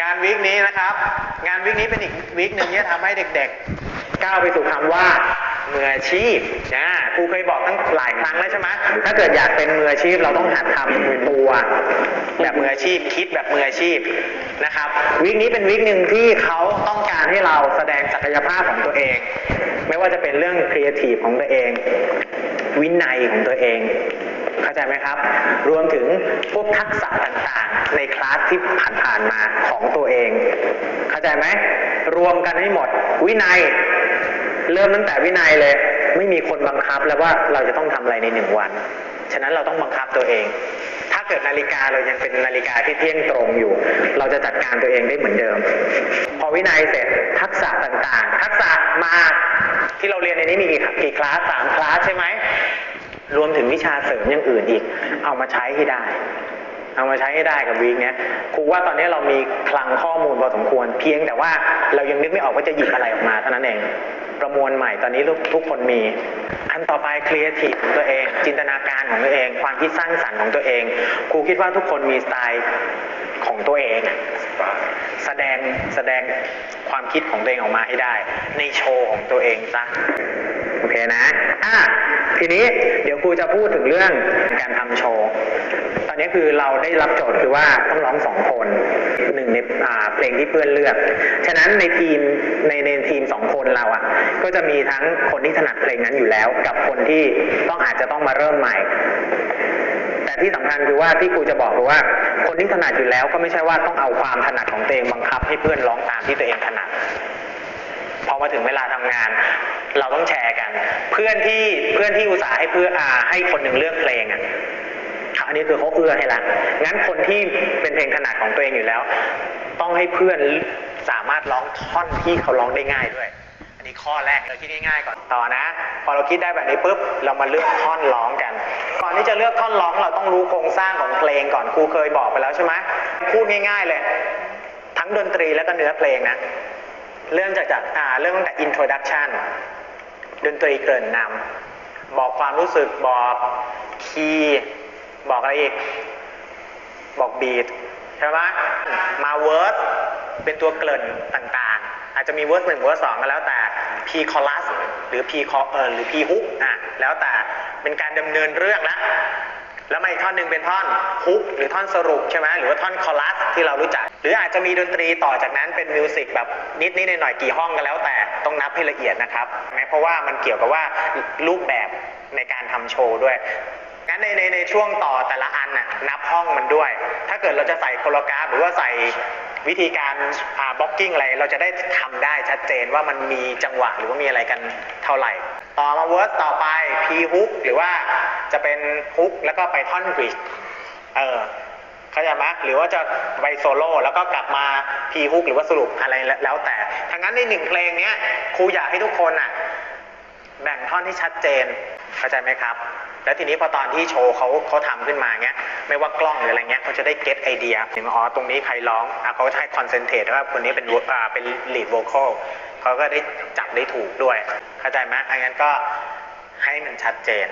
งานวิกนี้นะครับ งานวิกนี้เป็นอีกวิกหนึ่งที่ทำให้เด็กๆ ก้าวไปสู่คำว่ามืออาชีพนะครูเคยบอกตั้งหลายครั้งแล้วใช่ไหมถ้าเกิดอยากเป็นมืออาชีพเราต้องหัดทำตัว แบบมืออาชีพคิดแบบมืออาชีพนะครับ วิกนี้เป็นวิกหนึ่งที่เขาต้องการให้เราแสดงศักยภาพของตัวเอง ไม่ว่าจะเป็นเรื่องครีเอทีฟของตัวเอง วินัยของตัวเอง เข้าใจไหมครับ รวมถึงพวกทักษะต่างๆาสที่ผ่านมาของตัวเอง เข้าใจไหมรวมกันให้หมด วินัย เริ่มตั้งแต่วินัยเลย ไม่มีคนบังคับแล้วว่าเราจะต้องทำอะไรในหนึ่งวัน ฉะนั้นเราต้องบังคับตัวเอง ถ้าเกิดนาฬิกาเรายังเป็นนาฬิกาที่เที่ยงตรงอยู่ เราจะจัดการตัวเองได้เหมือนเดิม พอวินัยเสร็จทักษะต่างๆ ทักษะมาที่เราเรียนในนี้มีกี่กี่คลาสสามคลาสใช่ไหมรวมถึงวิชาเสริมอย่างอื่นอีก เอามาใช้ให้ได้ เอามาใช้ให้ได้กับวีคเนี้ยครูว่าตอนนี้เรามีคลังข้อมูลพอสมควร เพียงแต่ว่าเรายังนึกไม่ออกว่าจะหยิบอะไรออกมาเท่านั้นเอง ประมวลใหม่ตอนนี้ทุกทุกคนมี อันต่อไปครีเอทีฟของตัวเอง จินตนาการของตัวเอง ความคิดสร้างสรรค์ของตัวเองครูคิดว่าทุกคนมีสไตล์ของตัวเอง แสดงแสดงความคิดของตัวเองออกมาให้ได้ ในโชว์ของตัวเองซะโอเคนะอะทีนี้เดี๋ยวครูจะพูดถึงเรื่องการทำโชว์ อนนี้คือเราได้รับโจทย์คือว่าต้องร้องสองคนหนึ่งในเพลงที่เพื่อนเลือก ฉะนั้นในทีมในในทีมสองคนเราอะ ก็จะมีทั้งคนที่ถนัดเพลงนั้นอยู่แล้ว กับคนที่ต้องอาจจะต้องมาเริ่มใหม่ แต่ที่สำคัญคือว่าที่ครูจะบอกคือว่า คนที่ถนัดอยู่แล้วก็ไม่ใช่ว่าต้องเอาความถนัดของตัวเองบังคับ ให้เพื่อนร้องตามที่ตัวเองถนัดพอมาถึงเวลาทำงาน เราต้องแชร์กัน เพื่อนที่เพื่อนที่อุตส่าห์ให้เพื่ออาให้คนหนึ่งเลือกเพลงอะ อันนี้คือเขาเอื้อให้ละ งั้นคนที่เป็นเพลงถนัดของตัวเองอยู่แล้ว ต้องให้เพื่อนสามารถร้องท่อนที่เขาร้องได้ง่ายด้วย อันนี้ข้อแรกเราคิดง่ายๆก่อนต่อนะ พอเราคิดได้แบบนี้ปุ๊บเรามาเลือกท่อนร้องกัน ก่อนที่จะเลือกท่อนร้องเราต้องรู้โครงสร้างของเพลงก่อนครูเคยบอกไปแล้วใช่ไหมพูดง่าย ๆเลย ทั้งดนตรีและก็เนื้อเพลงนะเริ่มจากจากอ่าเริ่มตั้งแต่ introduction ดนตรีเกริ่นนำบอกความรู้สึกบอกคีย์ บอกอะไรอีก บอกบีทใช่ไหมมาเวิร์สเป็นตัวเกริ่นต่างๆ อาจจะมีเวิร์สหนึ่งเวิร์สสองก็แล้วแต่ P chorus หรือ P cor เออหรือ P hook อะแล้วแต่เป็นการดำเนินเรื่องละแล้วมาอีกท่อนหนึ่งเป็นท่อนฮุกหรือท่อนสรุปใช่ไหมหรือว่าท่อนคอรัสที่เรารู้จัก หรืออาจจะมีดนตรีต่อจากนั้นเป็นมิวสิกแบบนิดนิดหน่อยๆกี่ห้องก็แล้วแต่ต้องนับให้ละเอียดนะครับแม้เพราะว่ามันเกี่ยวกับว่ารูปแบบในการทำโชว์ด้วย งั้นในในในช่วงต่อแต่ละอันน่ะนับห้องมันด้วย ถ้าเกิดเราจะใส่โคโลกราฟหรือว่าใส่วิธีการอ่าบล็อกกิ้งอะไร เราจะได้ทำได้ชัดเจนว่ามันมีจังหวะหรือว่ามีอะไรกันเท่าไหร่ ต่อมาเวิร์สต่อไป P ฮุกหรือว่าจะเป็นฮุกแล้วก็ไปท่อนบริดเออเข้าใจไหมหรือว่าจะไปโซโล่แล้วก็กลับมา P ฮุกหรือว่าสรุปอะไรแล้วแต่ทั้งนั้นในหนึ่งเพลงเนี้ยครูอยากให้ทุกคนอะแบ่งท่อนที่ชัดเจนเข้าใจไหมครับ แล้วทีนี้พอตอนที่โชว์เขาเขาทำขึ้นมาเงี้ยไม่ว่ากล้องหรืออะไรเงี้ยเขาจะได้เก็ตไอเดียถึงอ๋อตรงนี้ใครร้องอะเขาจะให้คอนเซนเทรตว่าคนนี้เป็นอ่าเป็นลีดโวคอลเขาก็ได้จับได้ถูกด้วย เข้าใจไหมอันนั้นก็ให้มันชัดเจน